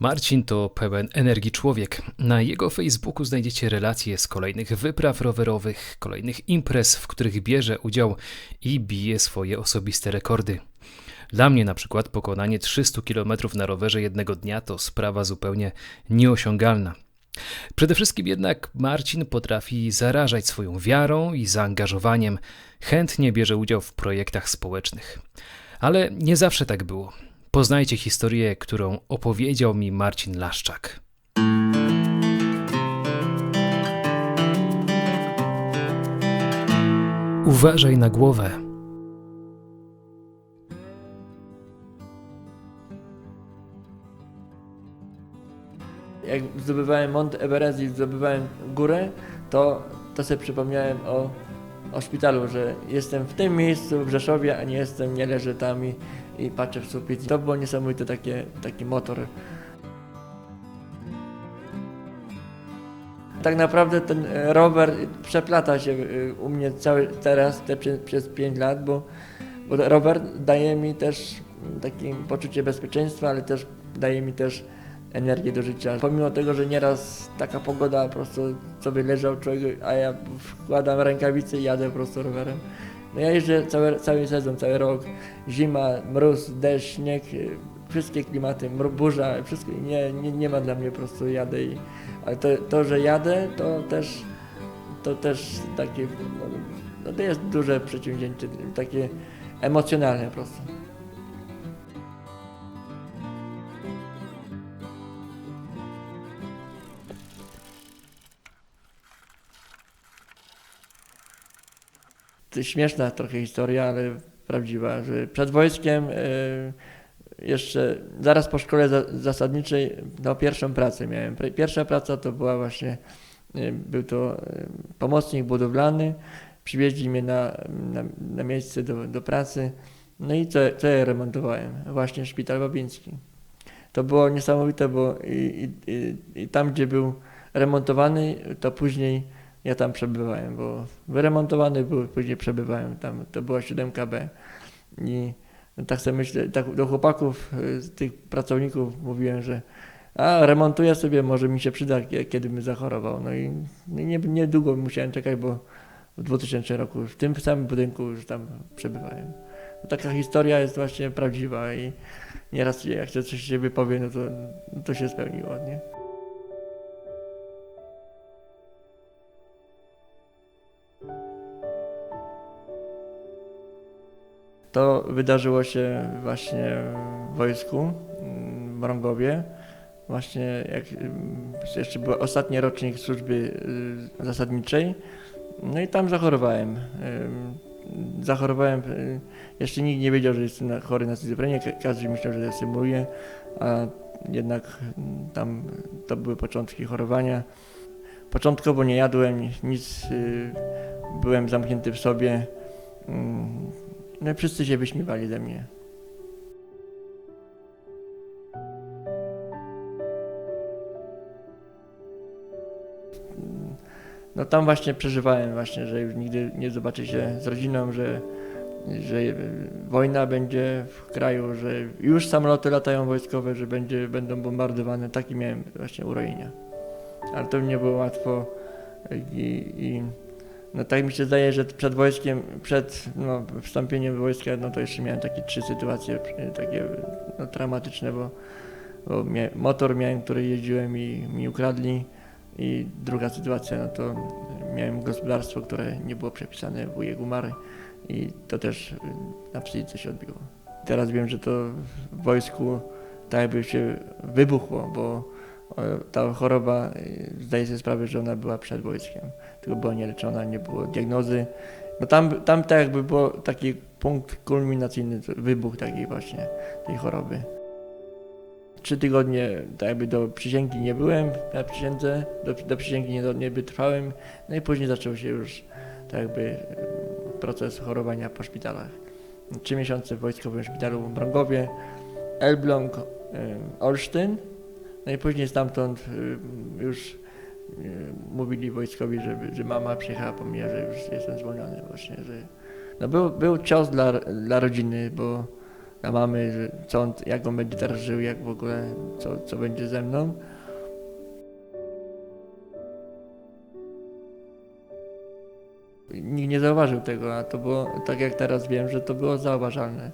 Marcin to pełen energii człowiek. Na jego Facebooku znajdziecie relacje z kolejnych wypraw rowerowych, kolejnych imprez, w których bierze udział i bije swoje osobiste rekordy. Dla mnie na przykład pokonanie 300 km na rowerze jednego dnia to sprawa zupełnie nieosiągalna. Przede wszystkim jednak Marcin potrafi zarażać swoją wiarą i zaangażowaniem, chętnie bierze udział w projektach społecznych. Ale nie zawsze tak było. Poznajcie historię, którą opowiedział mi Marcin Laszczak. Uważaj na głowę. Jak zdobywałem Mont Everest i zdobywałem górę, to, to sobie przypomniałem o, o szpitalu, że jestem w tym miejscu w Rzeszowie, a nie jestem, nie leżę tam i, i patrzę w sufit. To było niesamowite takie, taki motor. Tak naprawdę ten e, rower przeplata się e, u mnie cały teraz te, przez, przez 5 lat, bo, bo rower daje mi też takie poczucie bezpieczeństwa, ale też daje mi też energię do życia. Pomimo tego, że nieraz taka pogoda po prostu sobie leżał człowiek, a ja wkładam rękawice i jadę po prostu rowerem. No ja jeżdżę cały, cały sezon, cały rok. Zima, mróz, deszcz, śnieg, wszystkie klimaty, burza, wszystko. Nie, nie, nie ma dla mnie po prostu jadę. I, ale to, to, że jadę, to też, to też takie, no to jest duże przedsięwzięcie, takie emocjonalne po prostu. Śmieszna trochę historia, ale prawdziwa, że przed wojskiem e, jeszcze zaraz po szkole za- zasadniczej no, pierwszą pracę miałem. Pierwsza praca to była właśnie, e, był to e, pomocnik budowlany, przywieźli mnie na, na, na miejsce do, do pracy, no i co, co ja remontowałem? Właśnie szpital babiński. To było niesamowite, bo i, i, i tam, gdzie był remontowany, to później ja tam przebywałem, bo wyremontowany był, później przebywałem tam, to była 7KB i tak sobie myślę, tak do chłopaków, tych pracowników mówiłem, że a remontuję sobie, może mi się przyda, kie- kiedy bym zachorował. No i nie, niedługo musiałem czekać, bo w 2000 roku w tym samym budynku już tam przebywałem. Taka historia jest właśnie prawdziwa i nieraz jak się coś się wypowie, no to, no to się spełniło, nie? To wydarzyło się właśnie w wojsku mm, w Mrągowie. Właśnie jak mm, jeszcze był ostatni rocznik służby y, zasadniczej. No i tam zachorowałem. Ym, Zachorowałem, y, jeszcze nikt nie wiedział, że jestem chory na schizofrenię, Ka- każdy myślał, że symuluję, a jednak mm, tam to były początki chorowania. Początkowo nie jadłem nic, y, byłem zamknięty w sobie. No wszyscy się wyśmiewali ze mnie. No tam właśnie przeżywałem właśnie, że już nigdy nie zobaczę się z rodziną, że, że wojna będzie w kraju, że już samoloty latają wojskowe, że będzie, będą bombardowane. Taki miałem właśnie urojenia. Ale to nie było łatwo i, i no tak mi się zdaje, że przed wojskiem, przed no, wstąpieniem do wojska, no to jeszcze miałem takie trzy sytuacje e, takie no, traumatyczne, bo, bo mia, motor miałem, który jeździłem i mi ukradli i druga sytuacja, no to miałem gospodarstwo, które nie było przepisane, wujek umarł i to też na psychice się odbiło. Teraz wiem, że to w wojsku tak jakby się wybuchło, bo o, ta choroba, y, zdaję sobie sprawę, że ona była przed wojskiem, tylko była nieleczona, nie było diagnozy. No tam, tam tak jakby był taki punkt kulminacyjny, wybuch takiej właśnie tej choroby. Trzy tygodnie tak jakby do przysięgi nie byłem, na przysiędze, do, do przysięgi nie, nie wytrwałem, no i później zaczął się już tak jakby proces chorowania po szpitalach. Trzy miesiące w wojskowym szpitalu w Brągowie, Elbląg, Olsztyn, no i później stamtąd już mówili wojskowi, że, że mama przyjechała po mnie, że już jestem zwolniony właśnie, że no był, był cios dla, dla rodziny, bo na mamy, że co on, jak on będzie teraz żył, jak w ogóle, co, co będzie ze mną. Nikt nie zauważył tego, a to było, tak jak teraz wiem, że to było zauważalne.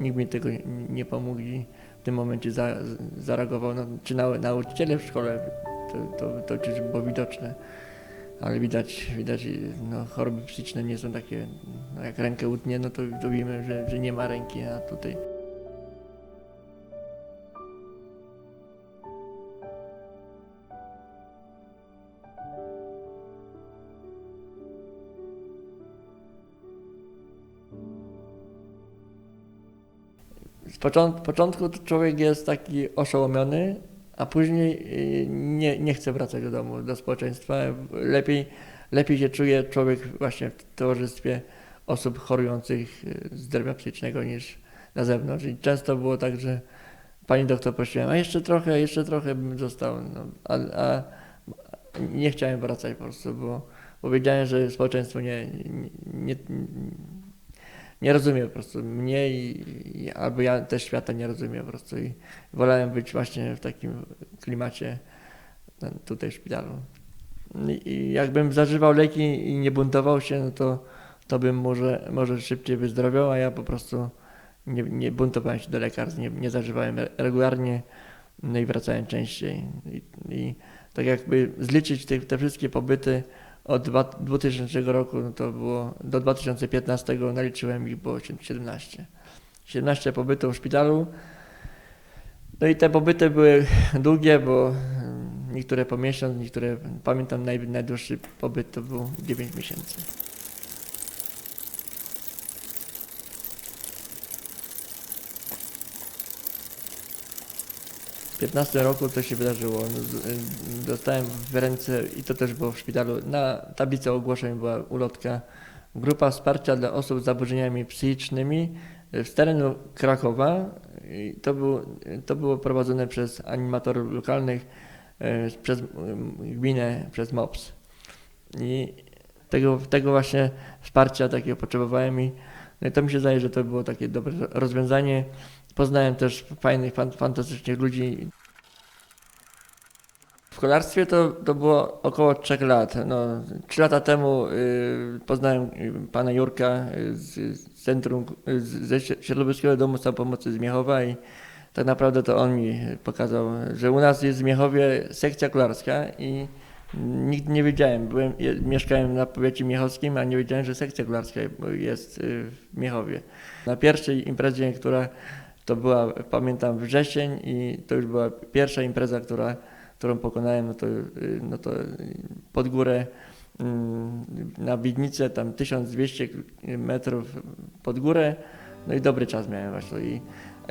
Nikt mi tego nie, nie pomógł i w tym momencie za, zareagował, no, czy nau, nauczyciele w szkole, to, to, to było widoczne, ale widać, widać no, choroby psychiczne nie są takie, no, jak rękę utnie, no to, to wiemy, że, że nie ma ręki, a tutaj z począt, początku to człowiek jest taki oszołomiony, a później y, nie, nie chce wracać do domu, do społeczeństwa. Lepiej, lepiej się czuje człowiek właśnie w towarzystwie osób chorujących y, zdrowia psychicznego niż na zewnątrz. I często było tak, że pani doktor prosiła, a jeszcze trochę, jeszcze trochę bym został, no, a, a nie chciałem wracać po prostu, bo, bo wiedziałem, że społeczeństwo nie, nie, nie nie rozumie po prostu mnie i, i, albo ja też świata nie rozumiem po prostu i wolałem być właśnie w takim klimacie tutaj w szpitalu. I, i jakbym zażywał leki i nie buntował się, no to, to bym może, może szybciej wyzdrowiał, a ja po prostu nie, nie buntowałem się do lekarstw, nie, nie zażywałem regularnie, no i wracałem częściej. I, i tak jakby zliczyć te, te wszystkie pobyty, od 2000 roku no to było do 2015 naliczyłem ich było 17. 17 pobytów w szpitalu. No i te pobyty były długie, bo mm, niektóre po miesiąc, niektóre pamiętam naj, najdłuższy pobyt to był 9 miesięcy. W 15 roku co się wydarzyło? No, dostałem w ręce, i to też było w szpitalu, na tablicy ogłoszeń była ulotka Grupa Wsparcia dla osób z zaburzeniami psychicznymi z terenu Krakowa. To, było, to było prowadzone przez animatorów lokalnych, y, przez gminę, przez MOPS. I tego, tego właśnie wsparcia takiego potrzebowałem i no i to mi się zdaje, że to było takie dobre rozwiązanie. Poznałem też fajnych, fantastycznych ludzi. W kolarstwie to, to było około 3 lat. No, 3 lata temu y, poznałem y, pana Jurka y, z, z centrum, y, ze Siedlowskiego Domu Samopomocy z Miechowa i tak naprawdę to on mi pokazał, że u nas jest w Miechowie sekcja kolarska i nigdy nie wiedziałem. Byłem, mieszkałem na powiecie miechowskim, a nie wiedziałem, że sekcja kolarska jest w Miechowie. Na pierwszej imprezie, która to była, pamiętam, wrzesień i to już była pierwsza impreza, która, którą pokonałem, no to, no to pod górę mm, na Widnicę, tam 1200 metrów pod górę, no i dobry czas miałem właśnie. I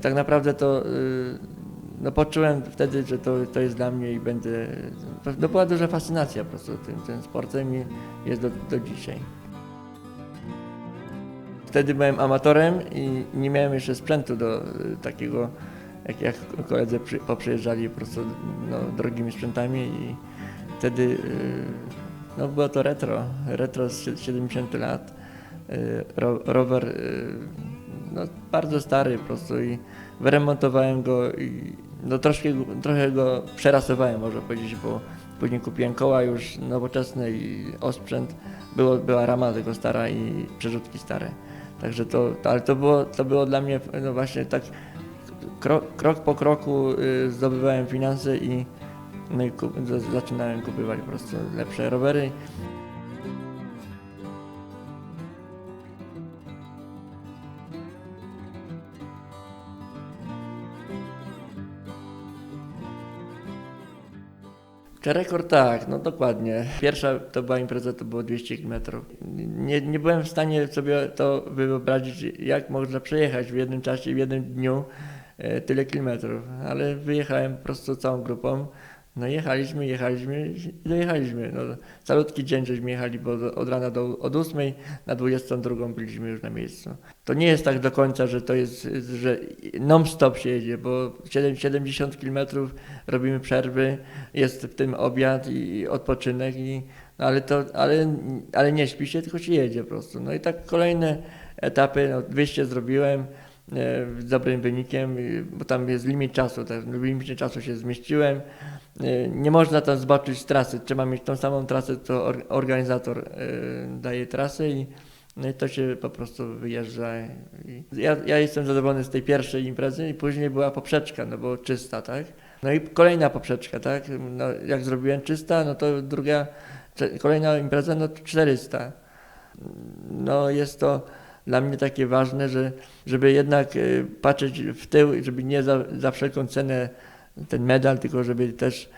tak naprawdę to y, no poczułem wtedy, że to, to jest dla mnie i będę, no była duża fascynacja po prostu tym, tym sportem i jest do, do dzisiaj. Wtedy byłem amatorem i nie miałem jeszcze sprzętu do y, takiego, jak, jak koledzy przy, poprzyjeżdżali po prostu no, drogimi sprzętami i wtedy y, no, było to retro, retro z 70 lat. Y, ro, rower no, bardzo stary po prostu i wyremontowałem go i no, troszkę, trochę go przerasowałem, można powiedzieć, bo później kupiłem koła już nowoczesne i osprzęt. Było, była rama tego stara i przerzutki stare. Także to, ale to było, to było dla mnie no właśnie tak krok, krok po kroku y, zdobywałem finanse i no i zaczynałem kupywać po prostu lepsze rowery. Rekord tak, no dokładnie. Pierwsza to była impreza, to było 200 km. Nie, nie byłem w stanie sobie to wyobrazić, jak można przejechać w jednym czasie, w jednym dniu e, tyle kilometrów, ale wyjechałem po prostu całą grupą. No jechaliśmy, jechaliśmy i dojechaliśmy. No, calutki dzień żeśmy jechali, bo od rana do, od 8 na 22 byliśmy już na miejscu. To nie jest tak do końca, że to jest, że non-stop się jedzie, bo 70 km robimy przerwy, jest w tym obiad i odpoczynek, i, no ale, to, ale, ale nie śpi się, tylko się jedzie po prostu. No i tak kolejne etapy, no 200 zrobiłem, dobrym wynikiem, y, bo tam jest limit czasu, tak, w limicie czasu się zmieściłem. Y, Nie można tam zobaczyć trasy, trzeba mieć tą samą trasę, co or- organizator daje trasę i, no i to się po prostu wyjeżdża. Ja, ja jestem zadowolony z tej pierwszej imprezy i później była poprzeczka, no bo czysta, tak? No i kolejna poprzeczka, tak? No, jak zrobiłem czysta, no to druga, kolejna impreza, no to 400. No jest to dla mnie takie ważne, że, żeby jednak y, patrzeć w tył, żeby nie za, za wszelką cenę ten medal, tylko żeby też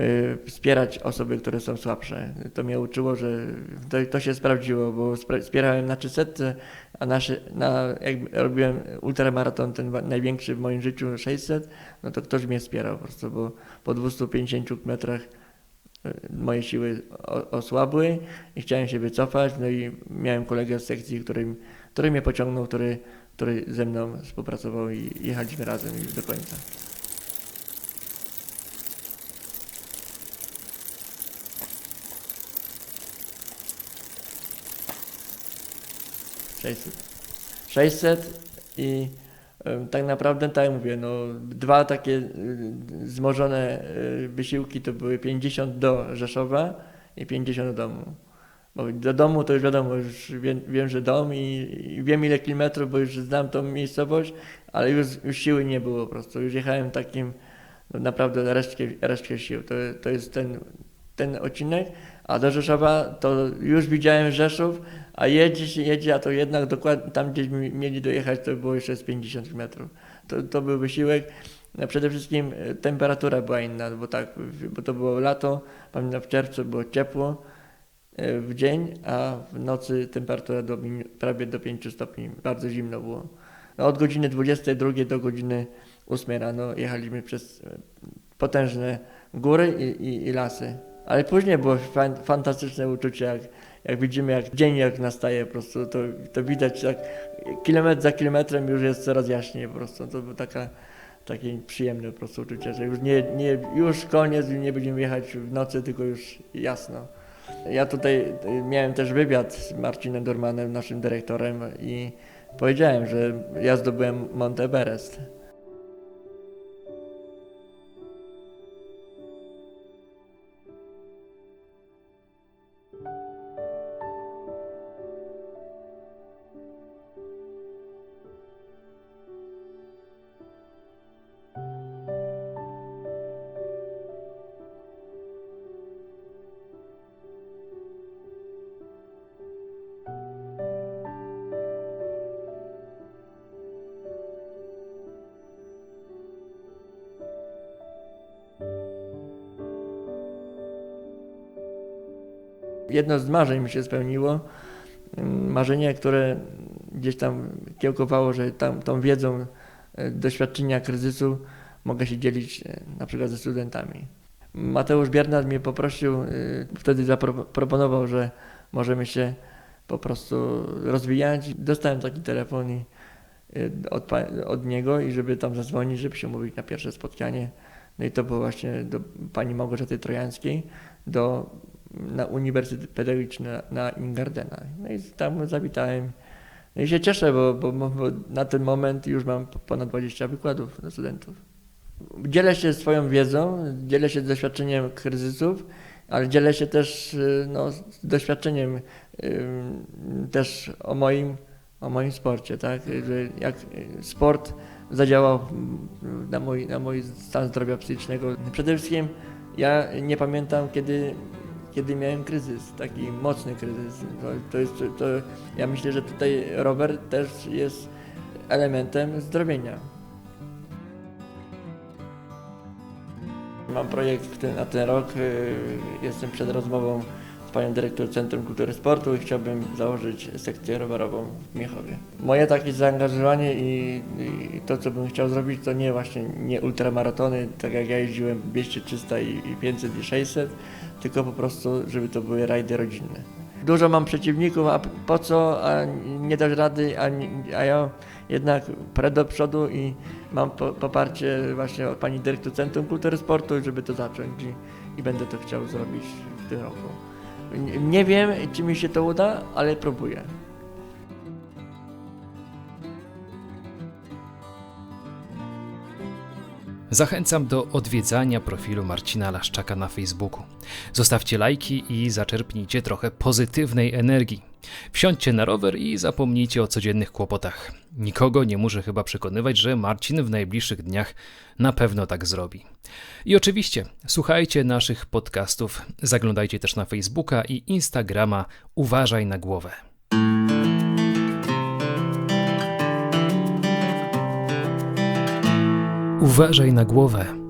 y, wspierać osoby, które są słabsze. To mnie uczyło, że to, to się sprawdziło, bo wspierałem na 300, a nasze, na, jak robiłem ultramaraton, ten największy w moim życiu 600, no to ktoś mnie wspierał po prostu, bo po 250 metrach moje siły osłabły i chciałem się wycofać, no i miałem kolegę z sekcji, który, który mnie pociągnął, który, który ze mną współpracował i jechaliśmy razem już do końca. Sześćset. 600 i tak naprawdę, tak jak mówię, no, dwa takie y, wzmożone y, wysiłki to były 50 do Rzeszowa i 50 do domu. Bo do domu to już wiadomo, już wiem, wiem że dom i, i wiem ile kilometrów, bo już znam tą miejscowość, ale już, już siły nie było po prostu. Już jechałem takim no, naprawdę resztkę, resztkę sił. To, to jest ten, ten odcinek, a do Rzeszowa to już widziałem Rzeszów, a jedzie jedzie, a to jednak dokładnie tam gdzieś mi- mieli dojechać, to było jeszcze z 50 metrów. To, to był wysiłek. No przede wszystkim e, temperatura była inna, bo tak, bo to było lato, pamiętam w czerwcu było ciepło e, w dzień, a w nocy temperatura do, prawie do 5 stopni, bardzo zimno było. No od godziny 22 do godziny 8 rano jechaliśmy przez e, potężne góry i, i, i lasy. Ale później było fan, fantastyczne uczucie, jak, jak widzimy, jak dzień jak nastaje po prostu, to, to widać, jak kilometr za kilometrem już jest coraz jaśniej po prostu. To było taka, takie przyjemne po prostu uczucie, że już, nie, nie, już koniec, nie będziemy jechać w nocy, tylko już jasno. Ja tutaj y, miałem też wywiad z Marcinem Dormanem, naszym dyrektorem i powiedziałem, że ja zdobyłem Mount Jedno z marzeń mi się spełniło. Mm, Marzenie, które gdzieś tam kiełkowało, że tam tą wiedzą e, doświadczenia kryzysu mogę się dzielić e, na przykład ze studentami. Mateusz Biernat mnie poprosił, e, wtedy zaproponował, że możemy się po prostu rozwijać. Dostałem taki telefon i, od, od niego i żeby tam zadzwonić, żeby się umówić na pierwsze spotkanie. No i to było właśnie do pani Małgorzaty Trojańskiej, do na Uniwersytet Pedagogiczny na, na Ingardena. No i tam zawitałem. No i się cieszę, bo, bo, bo na ten moment już mam ponad 20 wykładów dla studentów. Dzielę się swoją wiedzą, dzielę się doświadczeniem kryzysów, ale dzielę się też y, no, doświadczeniem y, też o moim, o moim sporcie, tak? Jak sport zadziałał mm, na mój, na mój stan zdrowia psychicznego. Przede wszystkim ja nie pamiętam, kiedy kiedy miałem kryzys, taki mocny kryzys. To, to jest, to, ja myślę, że tutaj rower też jest elementem zdrowienia. Mam projekt na ten rok. y, Jestem przed rozmową panią dyrektor Centrum Kultury Sportu i chciałbym założyć sekcję rowerową w Miechowie. Moje takie zaangażowanie i, i to, co bym chciał zrobić, to nie właśnie nie ultramaratony, tak jak ja jeździłem 200, 300 i i 500 i 600, tylko po prostu, żeby to były rajdy rodzinne. Dużo mam przeciwników, a po co, a nie dać rady, a, a ja jednak prę do przodu i mam po, poparcie właśnie od pani dyrektor Centrum Kultury Sportu, żeby to zacząć i, i będę to chciał zrobić w tym roku. Nie wiem, czy mi się to uda, ale próbuję. Zachęcam do odwiedzania profilu Marcina Laszczaka na Facebooku. Zostawcie lajki i zaczerpnijcie trochę pozytywnej energii. Wsiądźcie na rower i zapomnijcie o codziennych kłopotach. Nikogo nie muszę chyba przekonywać, że Marcin w najbliższych dniach na pewno tak zrobi. I oczywiście słuchajcie naszych podcastów, zaglądajcie też na Facebooka i Instagrama Uważaj na głowę. Uważaj na głowę.